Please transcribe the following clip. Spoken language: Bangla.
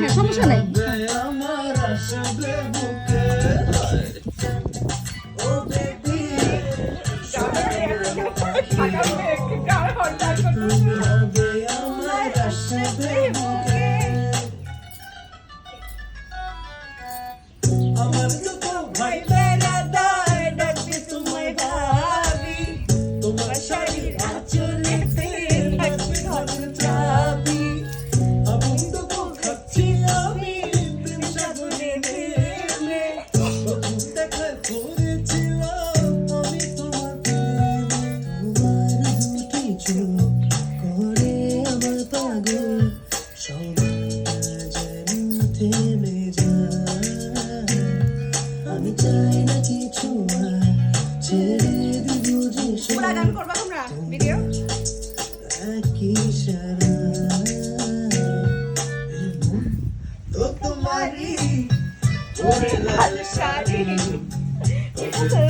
হ্যাঁ, সমস্যা নাই। তোমার শরীর আচলে আমি চাই না কিছু ছেড়ে দিব পুরা গান করবা তোমরা তো